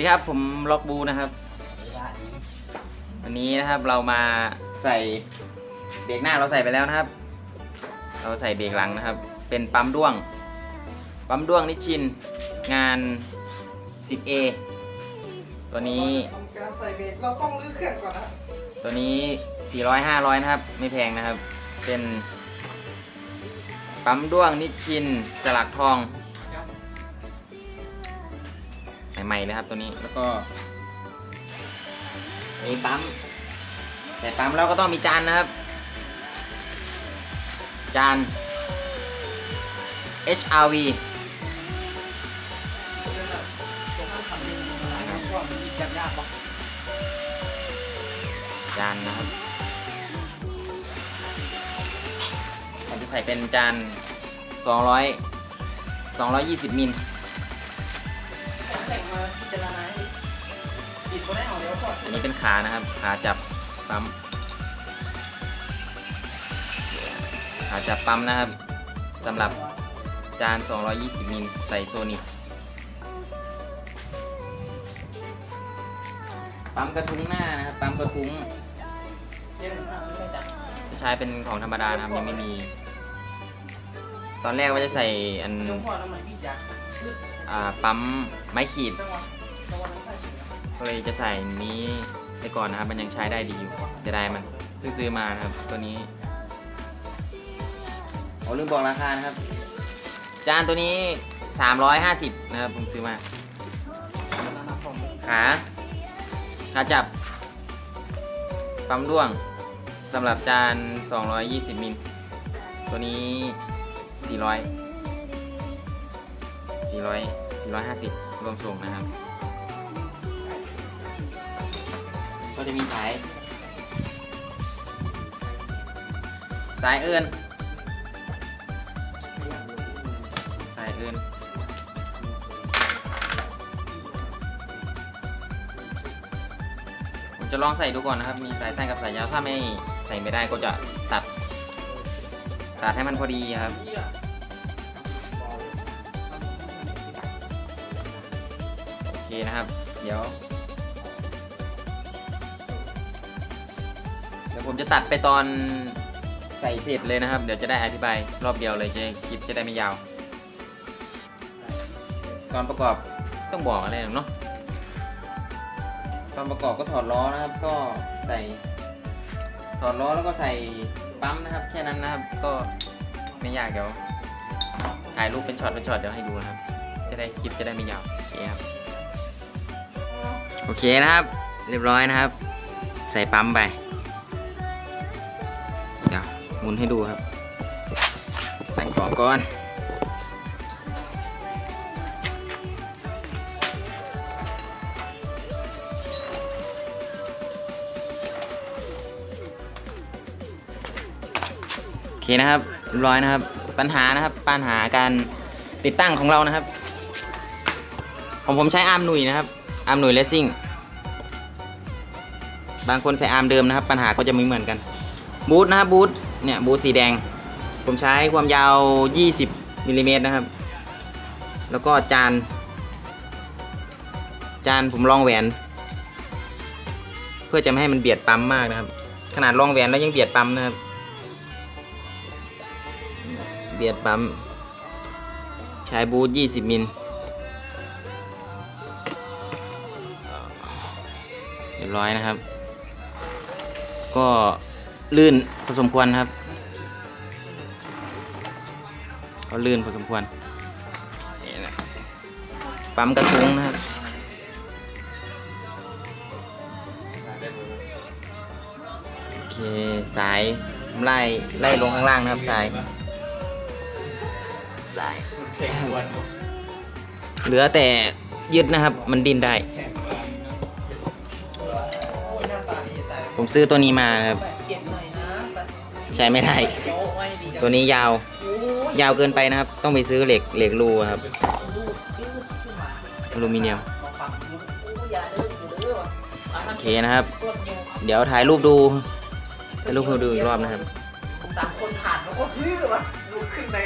ดีครับผมล็อกบูนะครับ วันนี้นะครับเรามาใส่เบรกหน้าเราใส่ไปแล้วนะครับ เราใส่เบรกหลังนะครับ เป็นปั๊มด้วง ปั๊มด้วงนิชชินงาน 10A ตัวนี้ทำการใส่เบรกเราต้องลื้อเครื่องก่อนนะตัวนี้ 400 500 นะครับ ไม่แพงนะครับ เป็นปั๊มด้วงนิชชินสลักทอง ใหม่ๆเลยครับตัวนี้แล้วก็มีปั๊มแต่ปั๊มเราก็ต้องมีจานนะครับ จาน HRV จานนะครับผมจะใส่เป็นจาน 200 220 มิล อาเดี๋ยวก่อนอันนี้เป็นขานะครับ ขาจับปั๊ม ขาจับปั๊มนะครับสำหรับจาน 220 มิลใส่โซนิกปั๊มกระทุ้งหน้านะครับ ปั๊มกระทุ้งเดี๋ยวผมทำไม่ได้จ้ะจะใช้เป็นของธรรมดานะครับยังไม่มี ตอนแรกว่าจะใส่อันเดี๋ยวพอแล้วมันพี่ยักษ์อ่าปั๊มไม้ขีด ก็เลยจะใส่นี้ไปก่อนนะครับ มันยังใช้ได้ดีอยู่เสียดายมันเพิ่งซื้อมานะครับ ตัวนี้โอ้ลืมบอกราคานะครับ จานตัวนี้ 350 นะครับ ผมซื้อมาขาขาจับปั๊มด้วงสำหรับจาน 220 มิล ตัวนี้ 400 400 450 รวมส่งนะครับ ก็จะมีสาย สายเอินสายเอินผมจะลองใส่ดูก่อนนะครับ มีสายสั้นกับสายยาว ถ้าไม่ใส่ไม่ได้ก็จะตัด ตัดให้มันพอดีครับโอเคนะครับ เดี๋ยว ยวผมจะตัดไปตอนใส่เสร็จเลยนะครับ เดี๋ยวจะได้อธิบายรอบเดียวเลยจะคลิปจะได้ไม่ยาว ตอนประกอบต้องบอกอะไรหรอกเนาะตอนประกอบก็ถอดล้อนะครับ ก็ใส่ ถอดล้อแล้วก็ใส่ปั๊มนะครับ แค่นั้นนะครับก็ไม่ยากเดี๋ยวถ่ายรูปเป็นช็อตเป็นช็อตเดี๋ยวให้ดูนะครับ จะได้คลิปจะได้ไม่ยาวโอเคครับโอเคนะครับ เรียบร้อยนะครับ ใส่ปั๊มไป หมุนให้ดูครับแต่งกล่องก่อนโอเคนะครับเรียบร้อยนะครับปัญหานะครับปัญหาการติดตั้งของเรานะครับของผมใช้อาร์มหนุ่ยนะครับอาร์มหนุ่ยเลสซิ่งบางคนใส่อาร์มเดิมนะครับ ปัญหาก็จะไม่เหมือนกันบูทนะครับบูท เนี่ยบูสีแดง ผมใช้ความยาว 20มิลลิเมตรนะครับ แล้วก็จาน จานผมลองแหวน เพื่อจะไม่ให้มันเบียดปั๊มมากนะครับ ขนาดลองแหวนแล้วยังเบียดปั๊มนะครับ เบียดปั๊ม ใช้บูท20 มิลเรียบร้อยนะครับ ก็ ลื่นพอสมควรครับก็ลื่นพอสมควรนี่นะปั๊มกระทุ้งนะครับโอเคสายไล่ไล่ลงข้างล่างนะครับสายสายเหลือแต่ยึดนะครับ มันดิ้นได้โอ้ยหน้าตาดีแต่ผมซื้อตัวนี้มานะครับ ใช้ไม่ได้เดี๋ยวไว้ดีจังตัวนี้ยาวโอ้ยยาวเกินไปนะครับ ต้องไปซื้อเหล็กเหล็กรูครับลูกลูกขึ้นมาอลูมิเนียมมาฟังลูกโอ้ยอย่าเด้ออย่าเด้อว่ะอะโอเคนะครับกดอยู่เดี๋ยวถ่ายรูปดูถ่ายรูปให้ดูอีกรอบนะครับสามคนผ่านแล้วก็ฮือวะลูกขึ้นใน